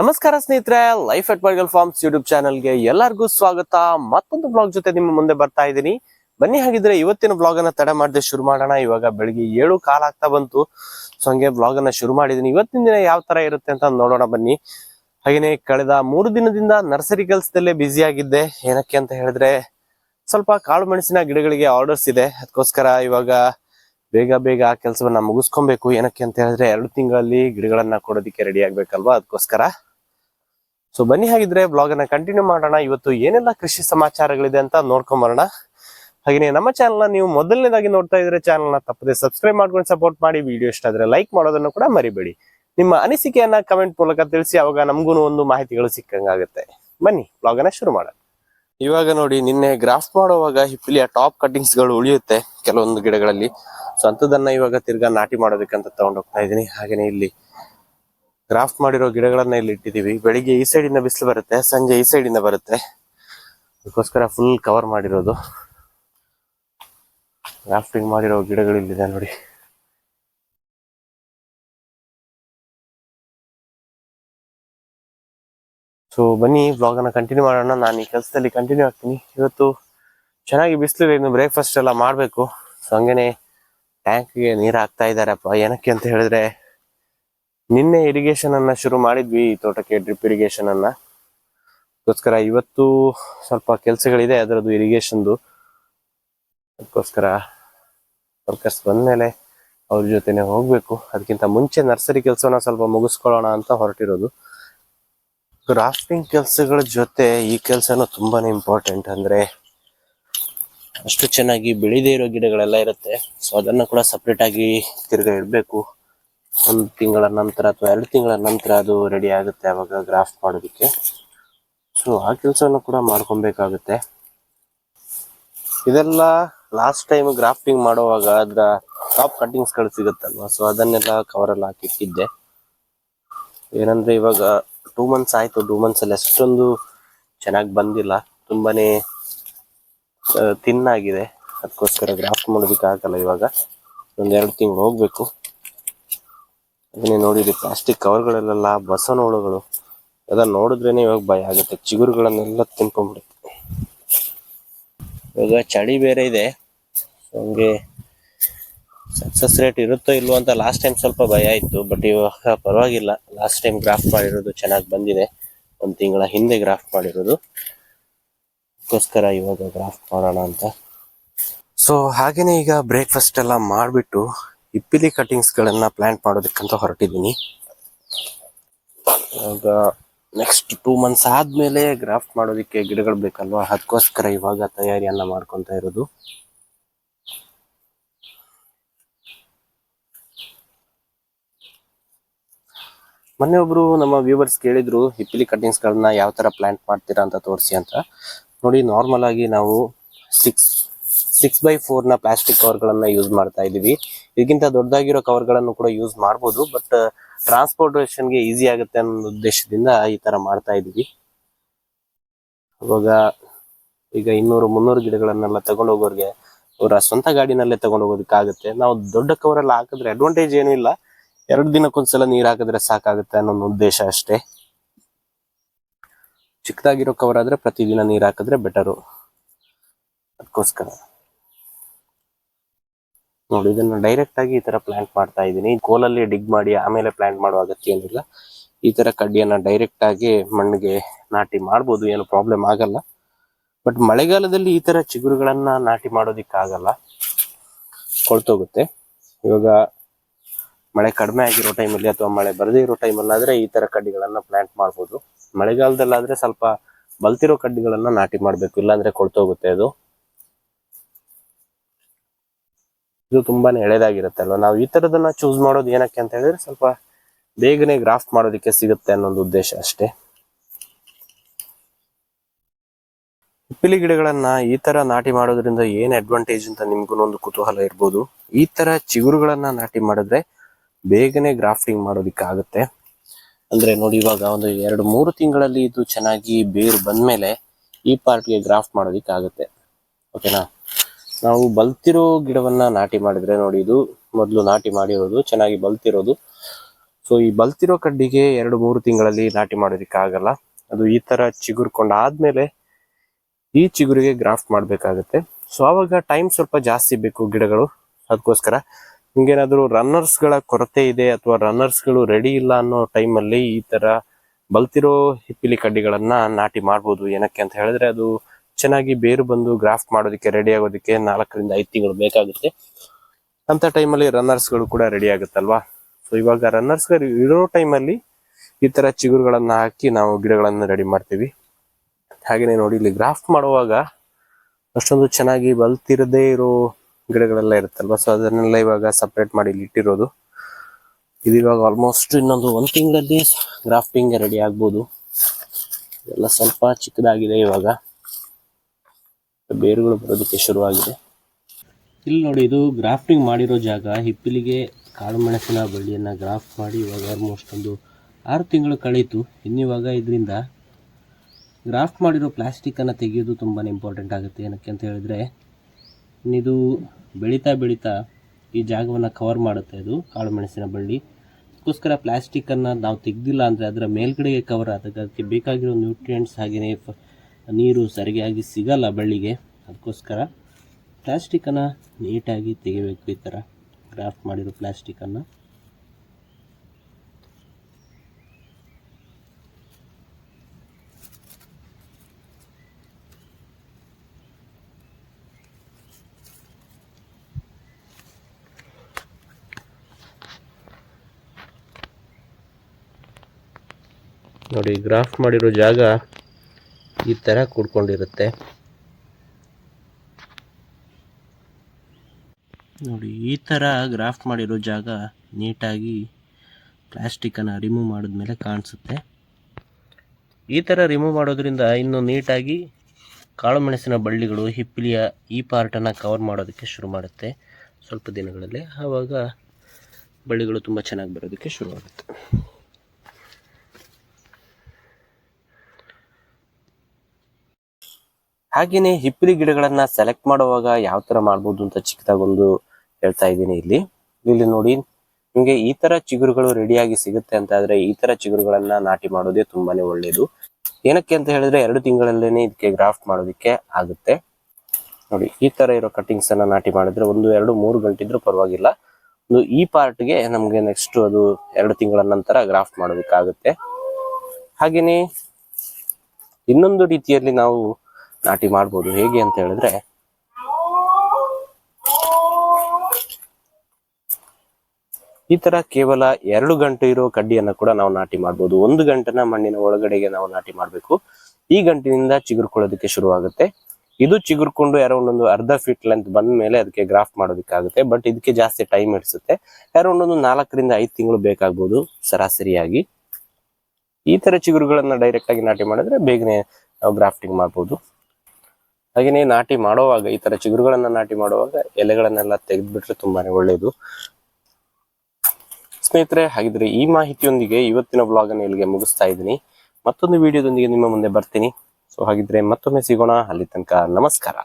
ನಮಸ್ಕಾರ ಸ್ನೇಹಿತರೆ life at Bargal farms YouTube ಚಾನಲ್ಗೆ ಎಲ್ಲರಿಗೂ ಸ್ವಾಗತ. ಮತ್ತೊಂದು ಬ್ಲಾಗ್ ಜೊತೆ ನಿಮ್ಮ ಮುಂದೆ ಬರ್ತಾ ಇದ್ದೀನಿ. ಬನ್ನಿ, ಹಾಗಿದ್ರೆ ಇವತ್ತಿನ ಬ್ಲಾಗ್ ಅನ್ನ ತಡೆ ಮಾಡದೆ ಶುರು ಮಾಡೋಣ. ಇವಾಗ ಬೆಳಿಗ್ಗೆ ಏಳು ಕಾಲ ಆಗ್ತಾ ಬಂತು. ಸೊ ಹಂಗೆ ಬ್ಲಾಗ್ ಅನ್ನ ಶುರು ಮಾಡಿದೀನಿ ಇವತ್ತಿನ ದಿನ ಯಾವ ತರ ಇರುತ್ತೆ ಅಂತ ನೋಡೋಣ ಬನ್ನಿ. ಹಾಗೇನೆ ಕಳೆದ ಮೂರು ದಿನದಿಂದ ನರ್ಸರಿ ಕೆಲ್ಸದಲ್ಲೇ ಬ್ಯುಸಿ ಆಗಿದ್ದೆ. ಏನಕ್ಕೆ ಅಂತ ಹೇಳಿದ್ರೆ, ಸ್ವಲ್ಪ ಕಾಳು ಮೆಣಸಿನ ಗಿಡಗಳಿಗೆ ಆರ್ಡರ್ಸ್ ಇದೆ. ಅದಕ್ಕೋಸ್ಕರ ಇವಾಗ ಬೇಗ ಬೇಗ ಆ ಕೆಲಸವನ್ನ ಮುಗಿಸ್ಕೊಬೇಕು. ಏನಕ್ಕೆ ಅಂತ ಹೇಳಿದ್ರೆ ಎರಡು ತಿಂಗಳಲ್ಲಿ ಗಿಡಗಳನ್ನ ಕೊಡೋದಕ್ಕೆ ರೆಡಿ ಆಗ್ಬೇಕಲ್ವಾ? ಅದಕ್ಕೋಸ್ಕರ. ಸೊ ಬನ್ನಿ ಹಾಗಿದ್ರೆ ಬ್ಲಾಗ್ ಅನ್ನ ಕಂಟಿನ್ಯೂ ಮಾಡೋಣ. ಇವತ್ತು ಏನೆಲ್ಲ ಕೃಷಿ ಸಮಾಚಾರಗಳಿದೆ ಅಂತ ನೋಡ್ಕೊಂಬರೋಣ ಹಾಗೆಯೇ ನಮ್ಮ ಚಾನಲ್ ನೀವು ಮೊದಲನೇದಾಗಿ ನೋಡ್ತಾ ಇದ್ರೆ ಚಾನಲ್ನ ತಪ್ಪದೆ ಸಬ್ಸ್ಕ್ರೈಬ್ ಮಾಡ್ಕೊಂಡು ಸಪೋರ್ಟ್ ಮಾಡಿ. ವಿಡಿಯೋ ಇಷ್ಟ ಆದ್ರೆ ಲೈಕ್ ಮಾಡೋದನ್ನು ಕೂಡ ಮರಿಬೇಡಿ. ನಿಮ್ಮ ಅನಿಸಿಕೆಯನ್ನ ಕಮೆಂಟ್ ಮೂಲಕ ತಿಳಿಸಿ ಅವಾಗ ನಮಗೂ ಒಂದು ಮಾಹಿತಿಗಳು ಸಿಕ್ಕಂಗಾಗುತ್ತೆ. ಬನ್ನಿ ಬ್ಲಾಗ್ ಅನ್ನ ಶುರು ಮಾಡೋಣ. ಇವಾಗ ನೋಡಿ, ನಿನ್ನೆ ಗ್ರಾಫ್ಟ್ ಮಾಡುವಾಗ ಹಿಪ್ಪಲಿಯ ಟಾಪ್ ಕಟ್ಟಿಂಗ್ಸ್ಗಳು ಉಳಿಯುತ್ತೆ ಕೆಲವೊಂದು ಗಿಡಗಳಲ್ಲಿ. ಸೊ ಅಂತದನ್ನ ಇವಾಗ ತಿರ್ಗಾ ನಾಟಿ ಮಾಡೋದಕ್ಕಂತ ತಗೊಂಡು ಹೋಗ್ತಾ ಇದೀನಿ ಹಾಗೇನೆ ಇಲ್ಲಿ ಗ್ರಾಫ್ಟ್ ಮಾಡಿರೋ ಗಿಡಗಳನ್ನ ಇಲ್ಲಿ ಇಟ್ಟಿದೀವಿ ಬೆಳಿಗ್ಗೆ ಈ ಸೈಡ್ ಇಂದ ಬಿಸಿಲು ಬರುತ್ತೆ, ಸಂಜೆ ಈ ಸೈಡಿಂದ ಬರುತ್ತೆ. ಅದಕ್ಕೋಸ್ಕರ ಫುಲ್ ಕವರ್ ಮಾಡಿರೋದು. ಗ್ರಾಫ್ಟಿಂಗ್ ಮಾಡಿರೋ ಗಿಡಗಳು ಇಲ್ಲಿದೆ ನೋಡಿ. ಸೊ ಬನ್ನಿ ಬ್ಲಾಗ್ ಅನ್ನ ಕಂಟಿನ್ಯೂ ಮಾಡೋಣ. ನಾನು ಈ ಕೆಲಸದಲ್ಲಿ ಕಂಟಿನ್ಯೂ ಆಗ್ತೀನಿ. ಇವತ್ತು ಚೆನ್ನಾಗಿ ಬಿಸಿಲಿದೆ, ಇನ್ನು ಬ್ರೇಕ್ಫಾಸ್ಟ್ ಎಲ್ಲ ಮಾಡಬೇಕು. ಸೊ ಹಂಗೇನೆ ಟ್ಯಾಂಕ್ಗೆ ನೀರು ಹಾಕ್ತಾ ಇದಾರಪ್ಪ. ಏನಕ್ಕೆ ಅಂತ ಹೇಳಿದ್ರೆ, ನಿನ್ನೆ ಇರಿಗೇಷನ್ ಅನ್ನ ಶುರು ಮಾಡಿದ್ವಿ, ಈ ತೋಟಕ್ಕೆ ಡ್ರಿಪ್ ಇರಿಗೇಷನ್ ಅನ್ನ. ಅದಕ್ಕೋಸ್ಕರ ಇವತ್ತು ಸ್ವಲ್ಪ ಕೆಲಸಗಳಿದೆ ಅದರದ್ದು ಇರಿಗೇಷನ್ದು ಅದಕ್ಕೋಸ್ಕರ ವರ್ಕರ್ಸ್ ಬಂದ್ಮೇಲೆ ಅವ್ರ ಜೊತೆನೆ ಹೋಗ್ಬೇಕು. ಅದಕ್ಕಿಂತ ಮುಂಚೆ ನರ್ಸರಿ ಕೆಲಸವನ್ನ ಸ್ವಲ್ಪ ಮುಗಿಸ್ಕೊಳ್ಳೋಣ ಅಂತ ಹೊರಟಿರೋದು. ಗ್ರಾಫ್ಟಿಂಗ್ ಕೆಲಸಗಳ ಜೊತೆ ಈ ಕೆಲಸನೂ ತುಂಬಾನೇ ಇಂಪಾರ್ಟೆಂಟ್ ಅಂದ್ರೆ ಅಷ್ಟು ಚೆನ್ನಾಗಿ ಬೆಳೆದೇ ಇರೋ ಗಿಡಗಳೆಲ್ಲ ಇರುತ್ತೆ. ಸೊ ಅದನ್ನ ಕೂಡ ಸಪ್ರೇಟಾಗಿ ತಿರ್ಗಾ ಇಡಬೇಕು. ಒಂದು ತಿಂಗಳ ನಂತರ ಅಥವಾ ಎರಡು ತಿಂಗಳ ನಂತರ ಅದು ರೆಡಿ ಆಗುತ್ತೆ ಅವಾಗ ಗ್ರಾಫ್ಟ್ ಮಾಡೋದಕ್ಕೆ. ಸೊ ಆ ಕೆಲಸವನ್ನು ಕೂಡ ಮಾಡ್ಕೊಬೇಕಾಗುತ್ತೆ. ಇದೆಲ್ಲ ಲಾಸ್ಟ್ ಟೈಮ್ ಗ್ರಾಫ್ಟಿಂಗ್ ಮಾಡುವಾಗ ಅದ್ರ ಟಾಪ್ ಕಟ್ಟಿಂಗ್ಸ್ಗಳು ಸಿಗುತ್ತಲ್ವಾ? ಸೊ ಅದನ್ನೆಲ್ಲ ಕವರ್ ಅಲ್ಲಿ ಹಾಕಿಟ್ಟಿದ್ದೆ. ಏನಂದ್ರೆ ಇವಾಗ ಟೂ ಮಂತ್ಸ್ ಆಯಿತು. ಟೂ ಮಂತ್ಸ್ ಅಲ್ಲಿ ಅಷ್ಟೊಂದು ಚೆನ್ನಾಗಿ ಬಂದಿಲ್ಲ. ತುಂಬಾನೇ ತಿನ್ನಾಗಿದೆ ಅದಕ್ಕೋಸ್ಕರ ಗ್ರಾಫ್ಟ್ ಮಾಡೋದಕ್ಕೆ ಆಗಲ್ಲ ಇವಾಗ. ಒಂದೆರಡು ತಿಂಗಳು ಹೋಗ್ಬೇಕು. ಅದನ್ನೇ ನೋಡಿರಿ ಪ್ಲಾಸ್ಟಿಕ್ ಕವರ್ಗಳಲ್ಲೆಲ್ಲ ಬಸವನಹುಳುಗಳು ಅದನ್ನ ನೋಡಿದ್ರೇನೆ ಇವಾಗ ಭಯ ಆಗುತ್ತೆ. ಚಿಗುರುಗಳನ್ನೆಲ್ಲ ತಿನ್ಕೊಂಡ್ಬಿಡುತ್ತೆ. ಇವಾಗ ಚಳಿ ಬೇರೆ ಇದೆ. ಹಂಗೆ ಸಕ್ಸಸ್ ರೇಟ್ ಇರುತ್ತೋ ಇಲ್ವೋ ಅಂತ ಲಾಸ್ಟ್ ಟೈಮ್ ಸ್ವಲ್ಪ ಭಯ ಇತ್ತು ಬಟ್ ಇವಾಗ ಪರವಾಗಿಲ್ಲ. ಲಾಸ್ಟ್ ಟೈಮ್ ಗ್ರಾಫ್ಟ್ ಮಾಡಿರೋದು ಚೆನ್ನಾಗಿ ಬಂದಿದೆ. ಒಂದು ತಿಂಗಳ ಹಿಂದೆ ಗ್ರಾಫ್ಟ್ ಮಾಡಿರೋದು. ಅದಕ್ಕೋಸ್ಕರ ಇವಾಗ ಗ್ರಾಫ್ಟ್ ಮಾಡೋಣ ಅಂತ. ಸೊ ಹಾಗೇನೆ ಈಗ ಬ್ರೇಕ್ಫಾಸ್ಟ್ ಎಲ್ಲ ಮಾಡಿಬಿಟ್ಟು ಇಪ್ಪಿಲಿ ಕಟಿಂಗ್ಸ್ ಗಳನ್ನ ಪ್ಲಾಂಟ್ ಮಾಡೋದಕ್ಕಂತ ಹೊರಟಿದ್ದೀನಿ. ಇವಾಗ ನೆಕ್ಸ್ಟ್ ಟೂ ಮಂತ್ಸ್ ಆದ್ಮೇಲೆ ಗ್ರಾಫ್ಟ್ ಮಾಡೋದಕ್ಕೆ ಗಿಡಗಳು ಬೇಕಲ್ವಾ? ಅದಕ್ಕೋಸ್ಕರ ಇವಾಗ ತಯಾರಿಯನ್ನ ಮಾಡ್ಕೊಂತ ಇರೋದು. ಮೊನ್ನೆ ಒಬ್ರು ನಮ್ಮ ವ್ಯೂವರ್ಸ್ ಕೇಳಿದ್ರು ಹಿಪ್ಪಿಲಿ ಕಟ್ಟಿಂಗ್ಸ್ ಗಳನ್ನ ಯಾವ ತರ ಪ್ಲಾಂಟ್ ಮಾಡ್ತೀರಾ ಅಂತ ತೋರಿಸಿ ಅಂತ. ನೋಡಿ ನಾರ್ಮಲ್ ಆಗಿ ನಾವು ಸಿಕ್ಸ್ ಸಿಕ್ಸ್ ಬೈ ಫೋರ್ನ ಪ್ಲಾಸ್ಟಿಕ್ ಕವರ್ ಗಳನ್ನ ಯೂಸ್ ಮಾಡ್ತಾ ಇದೀವಿ ಇದಕ್ಕಿಂತ ದೊಡ್ಡದಾಗಿರೋ ಕವರ್ಗಳನ್ನು ಕೂಡ ಯೂಸ್ ಮಾಡಬಹುದು ಬಟ್ ಟ್ರಾನ್ಸ್ಪೋರ್ಟೇಷನ್ಗೆ ಈಸಿ ಆಗುತ್ತೆ ಅನ್ನೋ ಉದ್ದೇಶದಿಂದ ಈ ತರ ಮಾಡ್ತಾ ಇದೀವಿ ಅವಾಗ ಈಗ ಇನ್ನೂರು, ಮುನ್ನೂರು ಗಿಡಗಳನ್ನೆಲ್ಲ ತಗೊಂಡೋಗೋರಿಗೆ ಅವರ ಸ್ವಂತ ಗಾಡಿನಲ್ಲೇ ತಗೊಂಡು ಹೋಗೋದಕ್ಕಾಗುತ್ತೆ. ನಾವು ದೊಡ್ಡ ಕವರ್ ಎಲ್ಲ ಹಾಕಿದ್ರೆ ಅಡ್ವಾಂಟೇಜ್ ಏನೂ ಇಲ್ಲ. ಎರಡು ದಿನಕ್ಕೊಂದ್ಸಲ ನೀರ್ ಹಾಕಿದ್ರೆ ಸಾಕಾಗುತ್ತೆ ಅನ್ನೋ ಉದ್ದೇಶ ಅಷ್ಟೇ. ಚಿಕ್ಕದಾಗಿರೋ ಕವರ್ ಆದ್ರೆ ಪ್ರತಿದಿನ ನೀರು ಹಾಕಿದ್ರೆ ಬೆಟರು ಅದಕ್ಕೋಸ್ಕರ. ನೋಡಿ, ಇದನ್ನು ಡೈರೆಕ್ಟ್ ಆಗಿ ಈ ಥರ ಪ್ಲಾಂಟ್ ಮಾಡ್ತಾ ಇದ್ದೀನಿ. ಕೋಲಲ್ಲಿ ಡಿಗ್ ಮಾಡಿ ಆಮೇಲೆ ಪ್ಲಾಂಟ್ ಮಾಡುವ ಅಗತ್ಯ ಏನಿಲ್ಲ. ಈ ತರ ಕಡ್ಡಿಯನ್ನ ಡೈರೆಕ್ಟ್ ಆಗಿ ಮಣ್ಣಿಗೆ ನಾಟಿ ಮಾಡ್ಬೋದು, ಏನು ಪ್ರಾಬ್ಲಮ್ ಆಗಲ್ಲ. ಬಟ್ ಮಳೆಗಾಲದಲ್ಲಿ ಈ ತರ ಚಿಗುರುಗಳನ್ನು ನಾಟಿ ಮಾಡೋದಕ್ಕಾಗಲ್ಲ. ಕೊಳ್ತೋಗುತ್ತೆ. ಇವಾಗ ಮಳೆ ಕಡಿಮೆ ಆಗಿರೋ ಟೈಮಲ್ಲಿ ಅಥವಾ ಮಳೆ ಬರದೇ ಇರೋ ಟೈಮಲ್ಲಿ ಆದ್ರೆ ಈ ತರ ಕಡ್ಡಿಗಳನ್ನು ಪ್ಲಾಂಟ್ ಮಾಡ್ಬೋದು. ಮಳೆಗಾಲದಲ್ಲಾದ್ರೆ ಸ್ವಲ್ಪ ಬಲ್ತಿರೋ ಕಡ್ಡಿಗಳನ್ನ ನಾಟಿ ಮಾಡ್ಬೇಕು, ಇಲ್ಲಾಂದ್ರೆ ಕೊಳ್ತೋಗುತ್ತೆ ಅದು. ಇದು ತುಂಬಾನೇ ಎಳೆದಾಗಿರುತ್ತೆ ಅಲ್ವಾ? ನಾವು ಈ ತರದನ್ನ ಚೂಸ್ ಮಾಡೋದು ಏನಕ್ಕೆ ಅಂತ ಹೇಳಿದ್ರೆ ಸ್ವಲ್ಪ ಬೇಗನೆ ಗ್ರಾಫ್ಟ್ ಮಾಡೋದಕ್ಕೆ ಸಿಗುತ್ತೆ ಅನ್ನೋ ಒಂದು ಉದ್ದೇಶ ಅಷ್ಟೇ. ಹಿಪ್ಪಿಲಿ ಗಿಡಗಳನ್ನ ಈ ತರ ನಾಟಿ ಮಾಡೋದ್ರಿಂದ ಏನ್ ಅಡ್ವಾಂಟೇಜ್ ಅಂತ ನಿಮ್ಗೂ ಒಂದು ಕುತೂಹಲ ಇರ್ಬೋದು. ಈ ತರ ಚಿಗುರುಗಳನ್ನ ನಾಟಿ ಮಾಡಿದ್ರೆ ಬೇಗನೆ ಗ್ರಾಫ್ಟಿಂಗ್ ಮಾಡೋದಿಕ್ಕೆ ಆಗುತ್ತೆ ಅಂದ್ರೆ ನೋಡಿ ಇವಾಗ ಒಂದು ಎರಡು ಮೂರು ತಿಂಗಳಲ್ಲಿ ಇದು ಚೆನ್ನಾಗಿ ಬೇರು ಬಂದ್ಮೇಲೆ ಈ ಪಾರ್ಟ್ಗೆ ಗ್ರಾಫ್ಟ್ ಮಾಡೋದಿಕ್ಕೆ ಆಗುತ್ತೆ. ಓಕೆನಾ ನಾವು ಬಲ್ತಿರೋ ಗಿಡವನ್ನ ನಾಟಿ ಮಾಡಿದ್ರೆ ನೋಡಿ ಇದು ಮೊದಲು ನಾಟಿ ಮಾಡಿರೋದು, ಚೆನ್ನಾಗಿ ಬಲ್ತಿರೋದು. ಸೊ ಈ ಬಲ್ತಿರೋ ಕಡ್ಡಿಗೆ ಎರಡು ಮೂರು ತಿಂಗಳಲ್ಲಿ ನಾಟಿ ಮಾಡೋದಿಕ್ಕೆ ಆಗಲ್ಲ. ಅದು ಈ ತರ ಚಿಗುರ್ಕೊಂಡಾದ್ಮೇಲೆ ಈ ಚಿಗುರಿಗೆ ಗ್ರಾಫ್ಟ್ ಮಾಡ್ಬೇಕಾಗತ್ತೆ. ಸೊ ಅವಾಗ ಟೈಮ್ ಸ್ವಲ್ಪ ಜಾಸ್ತಿ ಬೇಕು ಗಿಡಗಳು. ಅದಕ್ಕೋಸ್ಕರ ನಿಮ್ಗೇನಾದ್ರೂ ರನ್ನರ್ಸ್ಗಳ ಕೊರತೆ ಇದೆ ಅಥವಾ ರನ್ನರ್ಸ್ಗಳು ರೆಡಿ ಇಲ್ಲ ಅನ್ನೋ ಟೈಮಲ್ಲಿ ಈ ತರ ಬಲ್ತಿರೋ ಹಿಪ್ಪಿಲಿ ಕಡ್ಡಿಗಳನ್ನ ನಾಟಿ ಮಾಡ್ಬೋದು. ಏನಕ್ಕೆ ಅಂತ ಹೇಳಿದ್ರೆ ಅದು ಚೆನ್ನಾಗಿ ಬೇರು ಬಂದು ಗ್ರಾಫ್ಟ್ ಮಾಡೋದಕ್ಕೆ ರೆಡಿ ಆಗೋದಕ್ಕೆ ನಾಲ್ಕರಿಂದ ಐದು ತಿಂಗಳು ಬೇಕಾಗುತ್ತೆ. ಅಂತ ಟೈಮಲ್ಲಿ ರನ್ನರ್ಸ್ಗಳು ಕೂಡ ರೆಡಿ ಆಗುತ್ತಲ್ವಾ? ಸೊ ಇವಾಗ ರನ್ನರ್ಸ್ಗಳು ಇರೋ ಟೈಮಲ್ಲಿ ಈ ತರ ಚಿಗುರುಗಳನ್ನ ಹಾಕಿ ನಾವು ಗಿಡಗಳನ್ನ ರೆಡಿ ಮಾಡ್ತೀವಿ. ಹಾಗೇನೆ ನೋಡಿ, ಇಲ್ಲಿ ಗ್ರಾಫ್ಟ್ ಮಾಡುವಾಗ ಅಷ್ಟೊಂದು ಚೆನ್ನಾಗಿ ಬಲ್ತಿರದೇ ಇರೋ ಗಿಡಗಳೆಲ್ಲ ಇರುತ್ತಲ್ವ? ಸೊ ಅದನ್ನೆಲ್ಲ ಇವಾಗ ಸಪ್ರೇಟ್ ಮಾಡಿ ಇಲ್ಲಿ ಇಟ್ಟಿರೋದು. ಇದು ಆಲ್ಮೋಸ್ಟ್ ಇನ್ನೊಂದು ಒಂದು ತಿಂಗಳಲ್ಲಿ ಗ್ರಾಫ್ಟಿಂಗ್ ರೆಡಿ ಆಗ್ಬೋದು. ಎಲ್ಲ ಸ್ವಲ್ಪ ಚಿಕ್ಕದಾಗಿದೆ ಇವಾಗ. ಬೇರುಗಳು ಬರೋದಕ್ಕೆ ಶುರುವಾಗಿದೆ. ಇಲ್ಲಿ ನೋಡಿ, ಇದು ಗ್ರಾಫ್ಟಿಂಗ್ ಮಾಡಿರೋ ಜಾಗ. ಹಿಪ್ಪಿಲಿಗೆ ಕಾಳು ಮೆಣಸಿನ ಬಳ್ಳಿಯನ್ನು ಗ್ರಾಫ್ಟ್ ಮಾಡಿ ಇವಾಗ ಆಲ್ಮೋಸ್ಟ್ ಒಂದು ಆರು ತಿಂಗಳು ಕಳೀತು. ಇನ್ನಿವಾಗ ಇದರಿಂದ ಗ್ರಾಫ್ಟ್ ಮಾಡಿರೋ ಪ್ಲಾಸ್ಟಿಕ್ಕನ್ನು ತೆಗೆಯೋದು ತುಂಬಾ ಇಂಪಾರ್ಟೆಂಟ್ ಆಗುತ್ತೆ ಏನಕ್ಕೆ ಅಂತ ಹೇಳಿದ್ರೆ ಇದು ಬೆಳೀತಾ ಬೆಳೀತಾ ಈ ಜಾಗವನ್ನು ಕವರ್ ಮಾಡುತ್ತೆ ಅದು ಕಾಳು ಮೆಣಸಿನ ಬಳ್ಳಿ. ಅದಕ್ಕೋಸ್ಕರ ಪ್ಲಾಸ್ಟಿಕ್ಕನ್ನು ನಾವು ತೆಗ್ದಿಲ್ಲ ಅಂದರೆ ಅದರ ಮೇಲ್ಗಡೆಗೆ ಕವರ್ ಆದಾಗ ಅದಕ್ಕೆ ಬೇಕಾಗಿರೋ ನ್ಯೂಟ್ರಿಯೆಂಟ್ಸ್ ಹಾಗೆಯೇ ನೀರು ಸರಿಯಾಗಿ ಸಿಗಲ್ಲ ಬಳ್ಳಿಗೆ. ಅದಕ್ಕೋಸ್ಕರ ಪ್ಲಾಸ್ಟಿಕ್ಕನ್ನು ನೀಟಾಗಿ ತೆಗಿಬೇಕು ಈ ಥರ ಕ್ರಾಫ್ಟ್ ಮಾಡಿರೋ ಪ್ಲಾಸ್ಟಿಕ್ಕನ್ನು ನೋಡಿ ಗ್ರಾಫ್ಟ್ ಮಾಡಿರೋ ಜಾಗ ಈ ಥರ ಕೂಡ್ಕೊಂಡಿರುತ್ತೆ. ನೋಡಿ, ಈ ಥರ ಗ್ರಾಫ್ಟ್ ಮಾಡಿರೋ ಜಾಗ ನೀಟಾಗಿ ಪ್ಲಾಸ್ಟಿಕ್ಕನ್ನು ರಿಮೂವ್ ಮಾಡಿದ್ಮೇಲೆ ಕಾಣಿಸುತ್ತೆ. ಈ ಥರ ರಿಮೂವ್ ಮಾಡೋದ್ರಿಂದ ಇನ್ನು ನೀಟಾಗಿ ಕಾಳುಮೆಣಸಿನ ಬಳ್ಳಿಗಳು, ಹಿಪ್ಪಿಲಿಯ ಈ ಪಾರ್ಟನ್ನು ಕವರ್ ಮಾಡೋದಕ್ಕೆ ಶುರು ಮಾಡುತ್ತೆ. ಸ್ವಲ್ಪ ದಿನಗಳಲ್ಲಿ ಆವಾಗ ಬಳ್ಳಿಗಳು ತುಂಬ ಚೆನ್ನಾಗಿ ಬರೋದಕ್ಕೆ ಶುರುವಾಗುತ್ತೆ ಹಾಗೇನೆ ಹಿಪ್ಪಿಲಿ ಗಿಡಗಳನ್ನ ಸೆಲೆಕ್ಟ್ ಮಾಡುವಾಗ ಯಾವ ತರ ಮಾಡ್ಬೋದು ಅಂತ ಚಿಕ್ಕದಾಗೊಂದು ಹೇಳ್ತಾ ಇದ್ದೀನಿ ಇಲ್ಲಿ. ಇಲ್ಲಿ ನೋಡಿ, ನಿಮ್ಗೆ ಈ ತರ ಚಿಗುರುಗಳು ರೆಡಿಯಾಗಿ ಸಿಗುತ್ತೆ ಅಂತ ಆದ್ರೆ ಈ ತರ ಚಿಗುರುಗಳನ್ನ ನಾಟಿ ಮಾಡೋದೇ ತುಂಬಾನೇ ಒಳ್ಳೇದು. ಏನಕ್ಕೆ ಅಂತ ಹೇಳಿದ್ರೆ ಎರಡು ತಿಂಗಳಲ್ಲೇನೆ ಇದಕ್ಕೆ ಗ್ರಾಫ್ಟ್ ಮಾಡೋದಕ್ಕೆ ಆಗುತ್ತೆ. ನೋಡಿ, ಈ ತರ ಇರೋ ಕಟಿಂಗ್ಸ್ ಅನ್ನ ನಾಟಿ ಮಾಡಿದ್ರೆ ಒಂದು, ಎರಡು, ಮೂರು ಗಂಟೆ ಇದ್ರೂ ಪರವಾಗಿಲ್ಲ. ಒಂದು ಈ ಪಾರ್ಟ್ಗೆ ನಮ್ಗೆ ನೆಕ್ಸ್ಟ್ ಅದು ಎರಡು ತಿಂಗಳ ನಂತರ ಗ್ರಾಫ್ಟ್ ಮಾಡೋದಕ್ಕಾಗುತ್ತೆ. ಹಾಗೇನೆ ಇನ್ನೊಂದು ರೀತಿಯಲ್ಲಿ ನಾವು ನಾಟಿ ಮಾಡ್ಬೋದು. ಹೇಗೆ ಅಂತ ಹೇಳಿದ್ರೆ, ಈ ತರ ಕೇವಲ ಎರಡು ಗಂಟೆ ಇರೋ ಕಡ್ಡಿಯನ್ನ ಕೂಡ ನಾವು ನಾಟಿ ಮಾಡ್ಬೋದು. ಒಂದು ಗಂಟೆನ ಮಣ್ಣಿನ ಒಳಗಡೆಗೆ ನಾವು ನಾಟಿ ಮಾಡ್ಬೇಕು. ಈ ಗಂಟಿನಿಂದ ಚಿಗುರ್ಕೊಳ್ಳೋದಕ್ಕೆ ಶುರುವಾಗುತ್ತೆ. ಇದು ಚಿಗುರ್ಕೊಂಡು ಅರೌಂಡ್ ಒಂದು ಅರ್ಧ ಫೀಟ್ ಲೆಂತ್ ಬಂದ ಮೇಲೆ ಅದಕ್ಕೆ ಗ್ರಾಫ್ಟ್ ಮಾಡೋದಕ್ಕಾಗುತ್ತೆ. ಬಟ್ ಇದಕ್ಕೆ ಜಾಸ್ತಿ ಟೈಮ್ ಹಿಡಿಸುತ್ತೆ. ಅರೌಂಡ್ ಒಂದು ನಾಲ್ಕರಿಂದ ಐದು ತಿಂಗಳು ಬೇಕಾಗ್ಬೋದು ಸರಾಸರಿಯಾಗಿ. ಈ ತರ ಚಿಗುರುಗಳನ್ನ ಡೈರೆಕ್ಟ್ ಆಗಿ ನಾಟಿ ಮಾಡಿದ್ರೆ ಬೇಗನೆ ನಾವು ಗ್ರಾಫ್ಟಿಂಗ್ ಮಾಡ್ಬೋದು. ಹಾಗೇನೆ ನಾಟಿ ಮಾಡುವಾಗ, ಈ ತರ ಚಿಗುರುಗಳನ್ನ ನಾಟಿ ಮಾಡುವಾಗ ಎಲೆಗಳನ್ನೆಲ್ಲ ತೆಗೆದ್ಬಿಟ್ರೆ ತುಂಬಾನೇ ಒಳ್ಳೆಯದು ಸ್ನೇಹಿತರೆ, ಹಾಗಿದ್ರೆ ಈ ಮಾಹಿತಿಯೊಂದಿಗೆ ಇವತ್ತಿನ ಬ್ಲಾಗ್ ಅನ್ನು ಇಲ್ಲಿಗೆ ಮುಗಿಸ್ತಾ ಇದ್ದೀನಿ. ಮತ್ತೊಂದು ವಿಡಿಯೋದೊಂದಿಗೆ ನಿಮ್ಮ ಮುಂದೆ ಬರ್ತೀನಿ. ಸೊ ಹಾಗಿದ್ರೆ ಮತ್ತೊಮ್ಮೆ ಸಿಗೋಣ. ಅಲ್ಲಿ ತನಕ ನಮಸ್ಕಾರ.